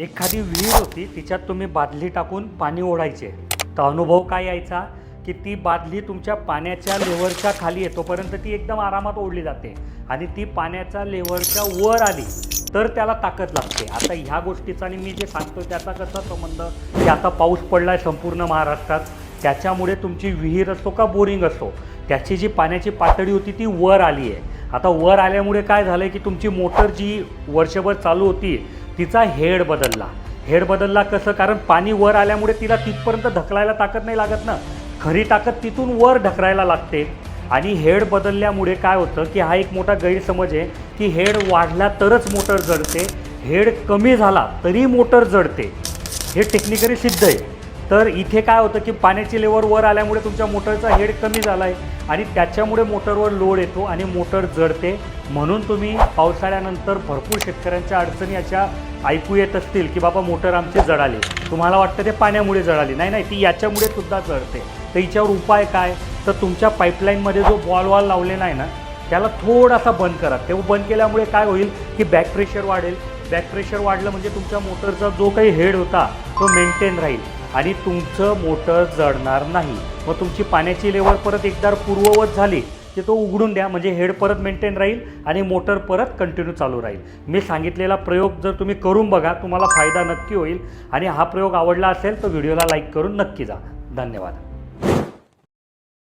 एखादी विहीर होती तिच्यात तुम्ही बादली टाकून पाणी ओढायचे. तर अनुभव काय यायचा? की ती बादली तुमच्या पाण्याच्या लेवरच्या खाली येतोपर्यंत ती एकदम आरामात ओढली जाते आणि ती पाण्याच्या लेवरच्या वर आली तर त्याला ताकद लागते. आता ह्या गोष्टीचा आणि मी जे सांगतो त्याचा कसा संबंध? की आता पाऊस पडला आहे संपूर्ण महाराष्ट्रात त्याच्यामुळे तुमची विहीर असो का बोरिंग असो त्याची जी पाण्याची पातळी होती ती वर आली आहे आता वर आल्यामुळे काय झालं आहे की तुमची मोटर जी वर्षभर चालू होती तिचा हेड बदलला. हेड बदलला कसं? कारण पाणी वर आल्यामुळे तिला तिथपर्यंत ढकलायला ताकद नाही लागत ना. खरी ताकद तिथून वर ढकलायला लागते. आणि हेड बदलल्यामुळे काय होतं की हा एक मोठा गैरसमज आहे की हेड वाढला तरच मोटर जळते हेड कमी झाला तरी मोटर जळते हे टेक्निकली सिद्ध आहे. तर इथे काय होतं की पाण्याची लेवर वर आल्यामुळे तुमच्या मोटरचा हेड कमी झाला आहे आणि त्याच्यामुळे मोटरवर लोड येतो आणि मोटर जळते. म्हणून तुम्ही पावसाळ्यानंतर भरपूर शेतकऱ्यांच्या अडचणी अशा ऐकू येत असतील की बाबा मोटर आमचे जळाले. तुम्हाला वाटतं ते पाण्यामुळे जळाली. नाही नाही ती याच्यामुळे सुद्धा जळते. तर हिच्यावर उपाय काय? तर तुमच्या पाईपलाईनमध्ये जो बॉल वॉल लावलेला आहे ना त्याला थोडासा बंद करा. तेव्हा बंद केल्यामुळे काय होईल की बॅक प्रेशर वाढेल. बॅक प्रेशर वाढलं म्हणजे तुमच्या मोटरचा जो काही हेड होता तो मेंटेन राहील. आणि तुमचं मोटर जळणार नाही. मग तुमची पाण्याची लेवल परत एकदा पूर्ववत झाली की तो उघडून द्या म्हणजे हेड परत मेंटेन राहील आणि मोटर परत कंटिन्यू चालू राहील. मी सांगितलेला प्रयोग जर तुम्ही करून बघा तुम्हाला फायदा नक्की होईल. आणि हा प्रयोग आवडला असेल तर व्हिडिओला लाईक करून नक्की जा. धन्यवाद.